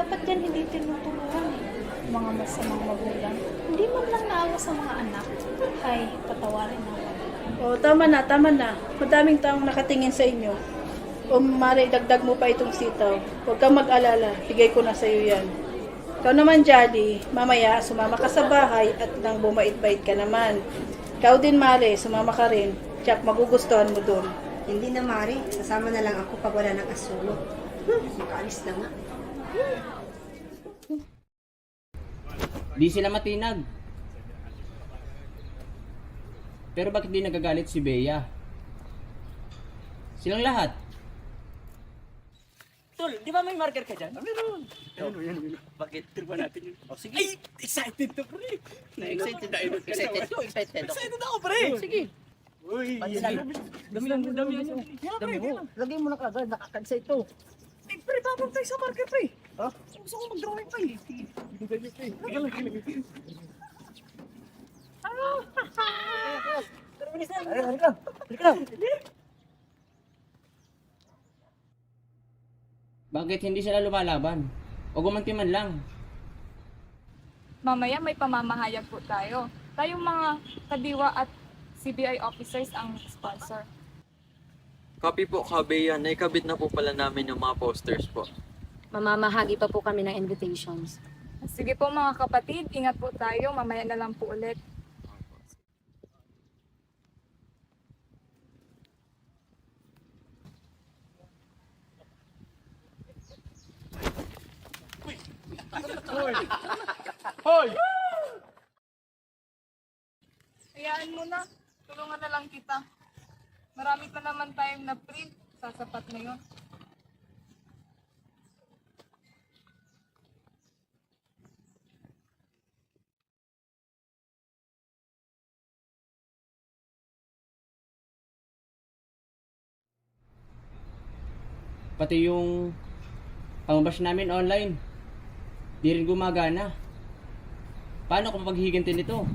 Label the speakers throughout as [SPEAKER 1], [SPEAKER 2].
[SPEAKER 1] Dapat yan hindi tinutulungan eh. Mga masamang magulang. Hindi man lang naawa sa mga anak. Hay, patawarin ako.
[SPEAKER 2] O, tama na, tama na. Madaming taong nakatingin sa inyo. O, Mari, dagdag mo pa itong sitaw. Huwag kang mag-alala. Bigay ko na sa iyo yan. Ikaw naman, Jolly. Mamaya, sumama ka sa bahay at nang bumait-bait ka naman. Ikaw din, Mari. Sumama ka rin. Tsak, magugustuhan mo doon.
[SPEAKER 3] Hindi na, Mari. Sasama na lang ako pag wala ng asulo. Hmm, makaalis na nga.
[SPEAKER 4] Di sila matinag. Pero bakit di nagagalit si Bea? Silang lahat.
[SPEAKER 5] Tol, di ba may marker ka dyan? Meron. Yan, yan, yan. Bakit? Tirba natin yun. Oh, sige. Ay, excited to, pre.
[SPEAKER 4] Na-excited tayo. Excited ko, excited ako.
[SPEAKER 5] Excited ako, pre.
[SPEAKER 4] Sige.
[SPEAKER 5] Uy,
[SPEAKER 4] Dami lang, dami lang.
[SPEAKER 5] Dami mo.
[SPEAKER 4] Lagay mo na kagad, nakakagsa ito.
[SPEAKER 5] Pre, babang tayo sa marker, pre. Ha? Gusto ko mag-drawing pa eh. Ikaw lang, ikaw lang.
[SPEAKER 4] Bakit hindi sila lumalaban? O gumanti man lang.
[SPEAKER 6] Mamaya may pamamahayag po tayo. Tayong mga kadiwa at CBI officers ang sponsor.
[SPEAKER 7] Copy po, Kabeya. Naikabit na po pala namin yung mga posters po.
[SPEAKER 8] Mamamahagi pa po kami ng invitations.
[SPEAKER 6] Sige po mga kapatid, ingat po tayo. Mamaya na lang po ulit. Hayaan mo na. Tulungan na lang kita. Marami pa naman tayong na-print. Sasapat na yun.
[SPEAKER 4] Pati yung pangbash namin online. Di rin gumagana. Paano kung paghihiganti nito?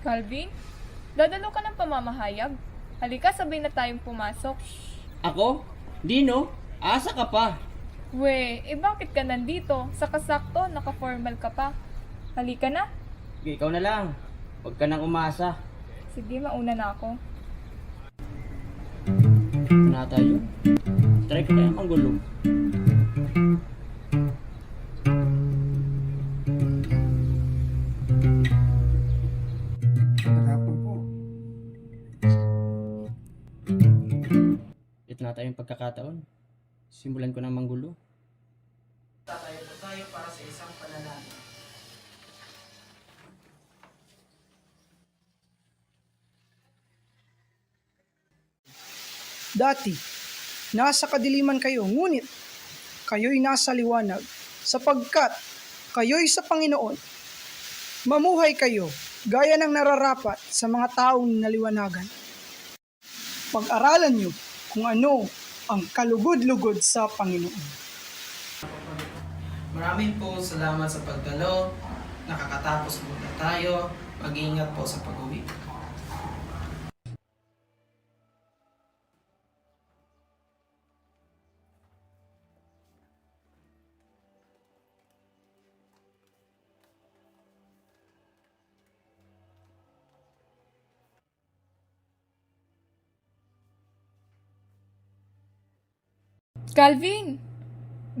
[SPEAKER 6] Calvin, dadalo ka ng pamamahayag. Halika, sabay na tayong pumasok.
[SPEAKER 4] Ako? Dino? Asa ka pa?
[SPEAKER 6] We, eh bakit ka nandito? Sa kasakto, naka-formal ka pa. Halika na.
[SPEAKER 4] Sige, ikaw na lang. Huwag ka nang umasa.
[SPEAKER 6] Sige, mauna na ako.
[SPEAKER 4] Ito na tayo. Try ko kaya manggulo. Ito na pagkakataon. Simulan ko ng manggulo.
[SPEAKER 2] Tatayo po tayo para sa isang panalangin.
[SPEAKER 9] Dati, nasa kadiliman kayo, ngunit kayo'y nasa liwanag, sapagkat kayo'y sa Panginoon. Mamuhay kayo, gaya ng nararapat sa mga taong naliwanagan. Pag-aralan nyo kung ano ang kalugod-lugod sa Panginoon.
[SPEAKER 10] Maraming po salamat sa pagdalo. Nakakatapos muna tayo. Mag-iingat po sa pag-uwi.
[SPEAKER 6] Calvin,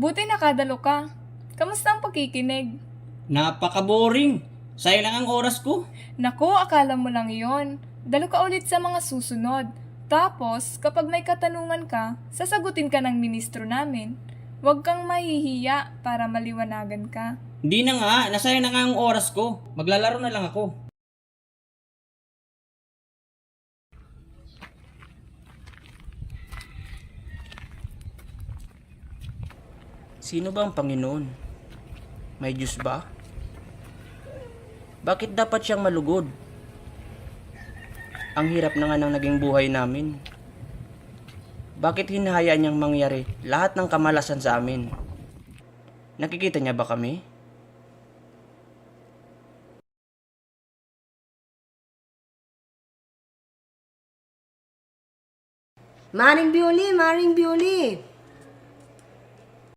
[SPEAKER 6] buti nakadalo ka. Kamusta ang pagkikinig?
[SPEAKER 4] Napaka-boring. Sayang lang ang oras ko.
[SPEAKER 6] Nako, akala mo lang yon. Dalo ka ulit sa mga susunod. Tapos, kapag may katanungan ka, sasagutin ka ng ministro namin. Huwag kang mahihiya para maliwanagan ka.
[SPEAKER 4] Hindi na nga. Nasayang na nga ang oras ko. Maglalaro na lang ako. Sino ba ang Panginoon? May Diyos ba? Bakit dapat siyang malugod? Ang hirap na nga ng naging buhay namin. Bakit hinahayaan niyang mangyari lahat ng kamalasan sa amin? Nakikita niya ba kami?
[SPEAKER 3] Maring Bioli, Maring Bioli.